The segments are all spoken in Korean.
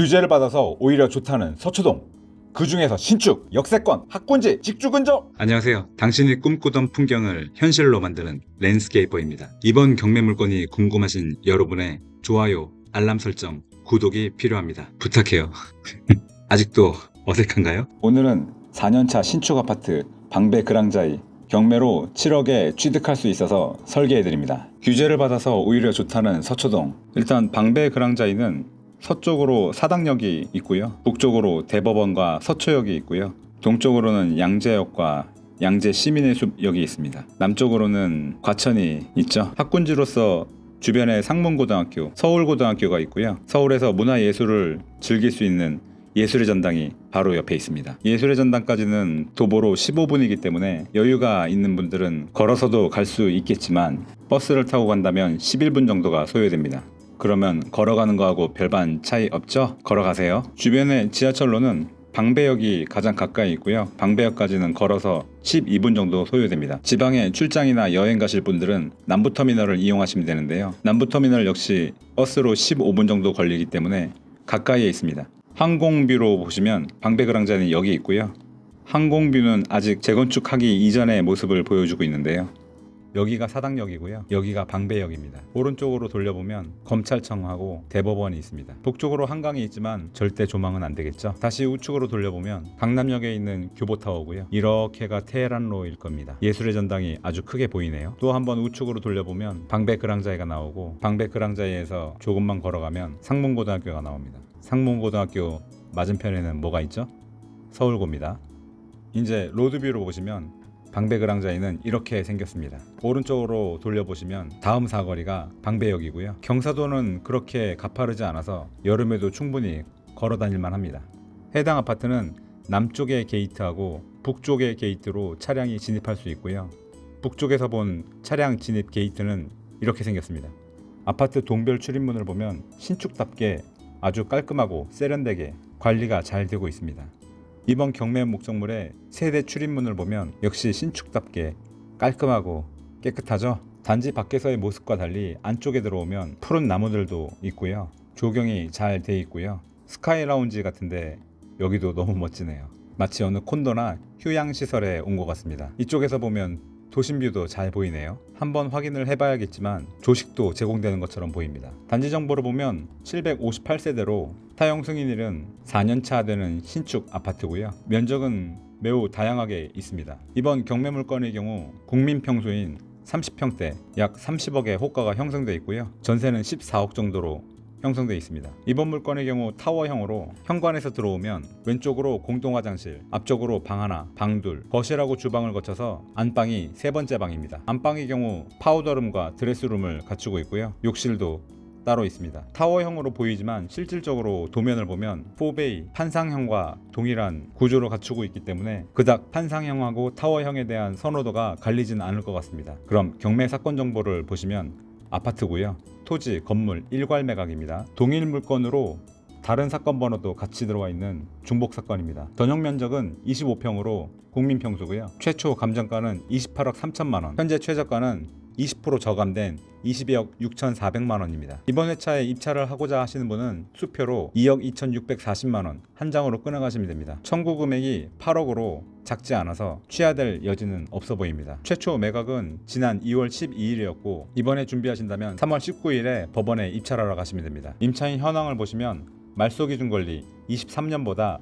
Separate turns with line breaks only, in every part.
규제를 받아서 오히려 좋다는 서초동. 그 중에서 신축, 역세권, 학군지, 직주근접.
안녕하세요. 당신이 꿈꾸던 풍경을 현실로 만드는 랜스케이퍼입니다. 이번 경매 물건이 궁금하신 여러분의 좋아요, 알람 설정, 구독이 필요합니다. 부탁해요. 아직도 어색한가요?
오늘은 4년차 신축 아파트 방배 그랑자이 경매로 7억에 취득할 수 있어서 설계해드립니다. 규제를 받아서 오히려 좋다는 서초동. 일단 방배 그랑자이는 서쪽으로 사당역이 있고요. 북쪽으로 대법원과 서초역이 있고요. 동쪽으로는 양재역과 양재 시민의 숲역이 있습니다. 남쪽으로는 과천이 있죠. 학군지로서 주변에 상문고등학교, 서울고등학교가 있고요. 서울에서 문화예술을 즐길 수 있는 예술의 전당이 바로 옆에 있습니다. 예술의 전당까지는 도보로 15분이기 때문에 여유가 있는 분들은 걸어서도 갈 수 있겠지만 버스를 타고 간다면 11분 정도가 소요됩니다. 그러면 걸어가는 거하고 별반 차이 없죠? 걸어가세요. 주변에 지하철로는 방배역이 가장 가까이 있고요. 방배역까지는 걸어서 12분 정도 소요됩니다. 지방에 출장이나 여행 가실 분들은 남부터미널을 이용하시면 되는데요. 남부터미널 역시 버스로 15분 정도 걸리기 때문에 가까이에 있습니다. 항공뷰로 보시면 방배그랑자는 여기 있고요. 항공뷰는 아직 재건축하기 이전의 모습을 보여주고 있는데요. 여기가 사당역이고요. 여기가 방배역입니다. 오른쪽으로 돌려보면 검찰청하고 대법원이 있습니다. 북쪽으로 한강이 있지만 절대 조망은 안 되겠죠. 다시 우측으로 돌려보면 강남역에 있는 교보타워고요. 이렇게가 테헤란로일 겁니다. 예술의 전당이 아주 크게 보이네요. 또 한번 우측으로 돌려보면 방배 그랑자이가 나오고 방배 그랑자이에서 조금만 걸어가면 상문고등학교가 나옵니다. 상문고등학교 맞은편에는 뭐가 있죠? 서울고입니다. 이제 로드뷰로 보시면 방배그랑자이는 이렇게 생겼습니다. 오른쪽으로 돌려보시면 다음 사거리가 방배역이고요. 경사도는 그렇게 가파르지 않아서 여름에도 충분히 걸어 다닐만 합니다. 해당 아파트는 남쪽의 게이트하고 북쪽의 게이트로 차량이 진입할 수 있고요. 북쪽에서 본 차량 진입 게이트는 이렇게 생겼습니다. 아파트 동별 출입문을 보면 신축답게 아주 깔끔하고 세련되게 관리가 잘 되고 있습니다. 이번 경매 목적물의 세대 출입문을 보면 역시 신축답게 깔끔하고 깨끗하죠. 단지 밖에서의 모습과 달리 안쪽에 들어오면 푸른 나무들도 있고요. 조경이 잘 돼 있고요. 스카이 라운지 같은데 여기도 너무 멋지네요. 마치 어느 콘도나 휴양 시설에 온 것 같습니다. 이쪽에서 보면 도심뷰도 잘 보이네요. 한번 확인을 해봐야겠지만 조식도 제공되는 것처럼 보입니다. 단지 정보를 보면 758세대로 타용 승인일은 4년차 되는 신축 아파트고요. 면적은 매우 다양하게 있습니다. 이번 경매 물건의 경우 국민 평수인 30평대 약 30억의 호가가 형성돼 있고요. 전세는 14억 정도로 형성돼 있습니다. 이번 물건의 경우 타워형으로 현관에서 들어오면 왼쪽으로 공동 화장실, 앞쪽으로 방 하나, 방 둘, 거실하고 주방을 거쳐서 안방이 세 번째 방입니다. 안방의 경우 파우더룸과 드레스룸을 갖추고 있고요. 욕실도 따로 있습니다. 타워형으로 보이지만 실질적으로 도면을 보면 4베이 판상형과 동일한 구조로 갖추고 있기 때문에 그닥 판상형하고 타워형에 대한 선호도가 갈리지는 않을 것 같습니다. 그럼 경매 사건 정보를 보시면 아파트고요. 토지, 건물, 일괄 매각입니다. 동일 물건으로 다른 사건 번호도 같이 들어와 있는 중복 사건입니다. 전용 면적은 25평으로 국민 평수고요. 최초 감정가는 28억 3천만 원. 현재 최저가는 20% 저감된 22억 6,400만 원입니다. 이번 회차에 입찰을 하고자 하시는 분은 수표로 2억 2,640만 원 한 장으로 끊어가시면 됩니다. 청구 금액이 8억으로 작지 않아서 취하될 여지는 없어 보입니다. 최초 매각은 지난 2월 12일이었고 이번에 준비하신다면 3월 19일에 법원에 입찰하러 가시면 됩니다. 임차인 현황을 보시면 말소 기준 권리 23년보다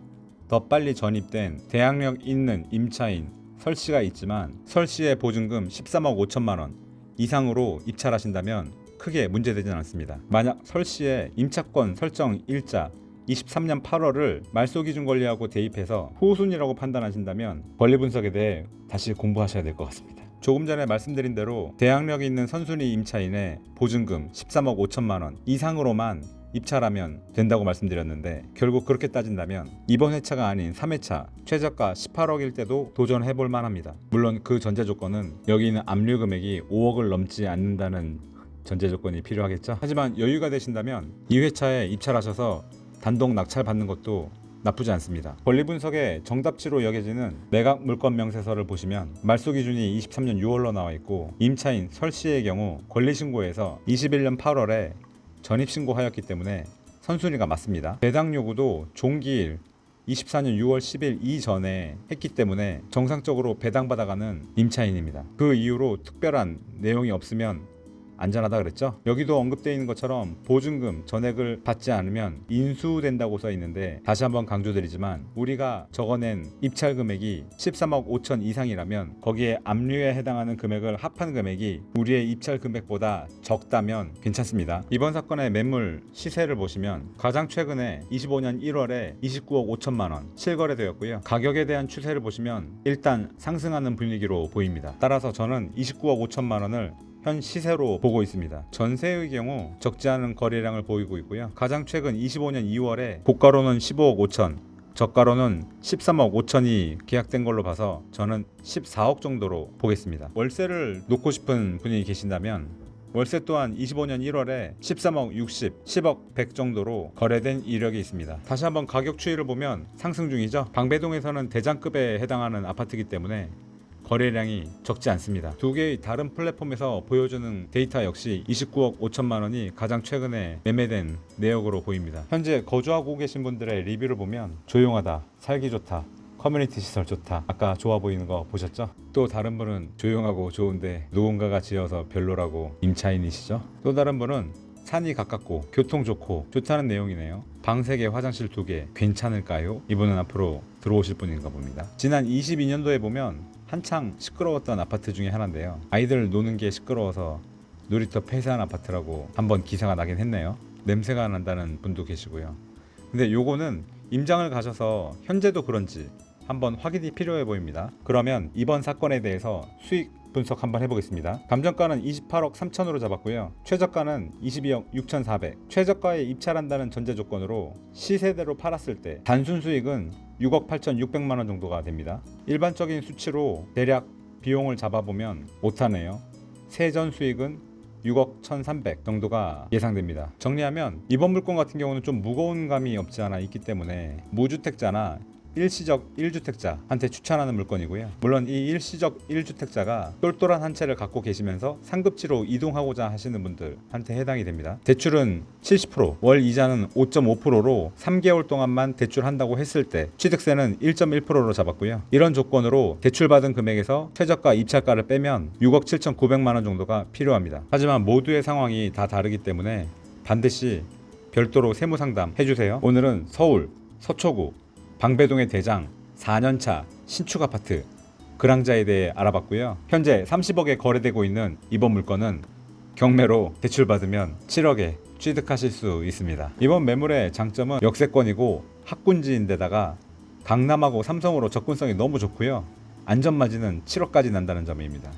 더 빨리 전입된 대항력 있는 임차인 설씨가 있지만 설씨의 보증금 13억 5천만 원 이상으로 입찰하신다면 크게 문제되진 않습니다. 만약 설씨의 임차권 설정 일자 23년 8월을 말소 기준 권리하고 대입해서 후순위라고 판단하신다면 권리 분석에 대해 다시 공부하셔야 될 것 같습니다. 조금 전에 말씀드린 대로 대항력이 있는 선순위 임차인의 보증금 13억 5천만 원 이상으로만 입찰하면 된다고 말씀드렸는데 결국 그렇게 따진다면 이번 회차가 아닌 3회차 최저가 18억일 때도 도전해 볼 만합니다. 물론 그 전제 조건은 여기 있는 압류 금액이 5억을 넘지 않는다는 전제 조건이 필요하겠죠. 하지만 여유가 되신다면 2회차에 입찰하셔서 단독 낙찰 받는 것도 나쁘지 않습니다. 권리 분석의 정답치로 여겨지는 매각 물건 명세서를 보시면 말소 기준이 23년 6월로 나와 있고 임차인 설 씨의 경우 권리 신고에서 21년 8월에 전입 신고하였기 때문에 선순위가 맞습니다. 배당 요구도 종기일 24년 6월 10일 이전에 했기 때문에 정상적으로 배당받아가는 임차인입니다. 그 이후로 특별한 내용이 없으면 안전하다 그랬죠? 여기도 언급되어 있는 것처럼 보증금 전액을 받지 않으면 인수된다고 써 있는데 다시 한번 강조드리지만 우리가 적어낸 입찰 금액이 13억 5천 이상이라면 거기에 압류에 해당하는 금액을 합한 금액이 우리의 입찰 금액보다 적다면 괜찮습니다. 이번 사건의 매물 시세를 보시면 가장 최근에 25년 1월에 29억 5천만 원 실거래되었고요. 가격에 대한 추세를 보시면 일단 상승하는 분위기로 보입니다. 따라서 저는 29억 5천만 원을 현 시세로 보고 있습니다. 전세의 경우 적지 않은 거래량을 보이고 있고요. 가장 최근 25년 2월에 고가로는 15억 5천, 저가로는 13억 5천이 계약된 걸로 봐서 저는 14억 정도로 보겠습니다. 월세를 놓고 싶은 분이 계신다면 월세 또한 25년 1월에 13억 60, 10억 100 정도로 거래된 이력이 있습니다. 다시 한번 가격 추이를 보면 상승 중이죠. 방배동에서는 대장급에 해당하는 아파트이기 때문에 거래량이 적지 않습니다. 두 개의 다른 플랫폼에서 보여주는 데이터 역시 29억 5천만 원이 가장 최근에 매매된 내역으로 보입니다. 현재 거주하고 계신 분들의 리뷰를 보면 조용하다, 살기 좋다, 커뮤니티 시설 좋다. 아까 좋아 보이는 거 보셨죠? 또 다른 분은 조용하고 좋은데 누군가가 지어서 별로라고 임차인이시죠? 또 다른 분은 산이 가깝고 교통 좋고 좋다는 내용이네요. 방 3개, 화장실 2개 괜찮을까요? 이분은 앞으로 들어오실 분인가 봅니다. 지난 22년도에 보면 한창 시끄러웠던 아파트 중에 하나인데요. 아이들 노는 게 시끄러워서 놀이터 폐쇄한 아파트라고 한번 기사가 나긴 했네요. 냄새가 난다는 분도 계시고요. 근데 요거는 임장을 가셔서 현재도 그런지 한번 확인이 필요해 보입니다. 그러면 이번 사건에 대해서 수익 분석 한번 해보겠습니다. 감정가는 28억 3천으로 잡았고요. 최저가는 22억 6,400. 최저가에 입찰한다는 전제 조건으로 시세대로 팔았을 때 단순 수익은 6억 8,600만 원 정도가 됩니다. 일반적인 수치로 대략 비용을 잡아보면 못하네요. 세전 수익은 6억 1,300 정도가 예상됩니다. 정리하면 이번 물건 같은 경우는 좀 무거운 감이 없지 않아 있기 때문에 무주택자나 일시적 1주택자한테 추천하는 물건이고요. 물론 이 일시적 1주택자가 똘똘한 한 채를 갖고 계시면서 상급지로 이동하고자 하시는 분들한테 해당이 됩니다. 대출은 70%, 월 이자는 5.5%로 3개월 동안만 대출한다고 했을 때 취득세는 1.1%로 잡았고요. 이런 조건으로 대출받은 금액에서 최저가 입찰가를 빼면 6억 7,900만 원 정도가 필요합니다. 하지만 모두의 상황이 다 다르기 때문에 반드시 별도로 세무 상담 해주세요. 오늘은 서울 서초구 방배동의 대장 4년차 신축 아파트 그랑자에 대해 알아봤고요. 현재 30억에 거래되고 있는 이번 물건은 경매로 대출받으면 7억에 취득하실 수 있습니다. 이번 매물의 장점은 역세권이고 학군지인데다가 강남하고 삼성으로 접근성이 너무 좋고요. 안전마진은 7억까지 난다는 점입니다.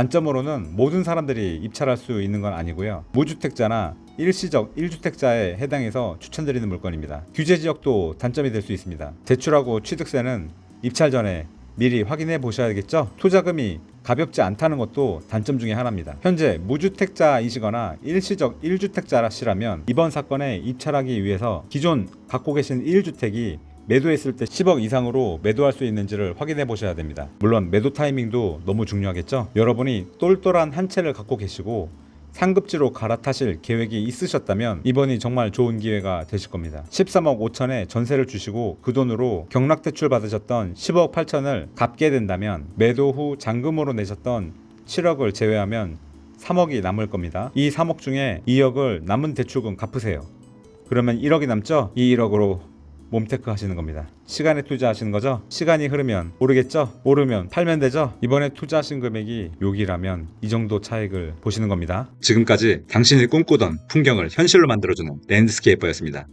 단점으로는 모든 사람들이 입찰할 수 있는 건 아니고요. 무주택자나 일시적 1주택자에 해당해서 추천드리는 물건입니다. 규제 지역도 단점이 될 수 있습니다. 대출하고 취득세는 입찰 전에 미리 확인해 보셔야겠죠? 투자금이 가볍지 않다는 것도 단점 중에 하나입니다. 현재 무주택자이시거나 일시적 1주택자시라면 이번 사건에 입찰하기 위해서 기존 갖고 계신 1주택이 매도했을 때 10억 이상으로 매도할 수 있는지를 확인해 보셔야 됩니다. 물론 매도 타이밍도 너무 중요하겠죠. 여러분이 똘똘한 한 채를 갖고 계시고 상급지로 갈아타실 계획이 있으셨다면 이번이 정말 좋은 기회가 되실 겁니다. 13억 5천에 전세를 주시고 그 돈으로 경락 대출 받으셨던 10억 8천을 갚게 된다면 매도 후 잔금으로 내셨던 7억을 제외하면 3억이 남을 겁니다. 이 3억 중에 2억을 남은 대출금 갚으세요. 그러면 1억이 남죠? 이 1억으로 몸테크 하시는 겁니다. 시간에 투자하시는 거죠? 시간이 흐르면 오르겠죠? 오르면 팔면 되죠? 이번에 투자하신 금액이 여기라면 이 정도 차익을 보시는 겁니다.
지금까지 당신이 꿈꾸던 풍경을 현실로 만들어주는 랜드스케이퍼였습니다.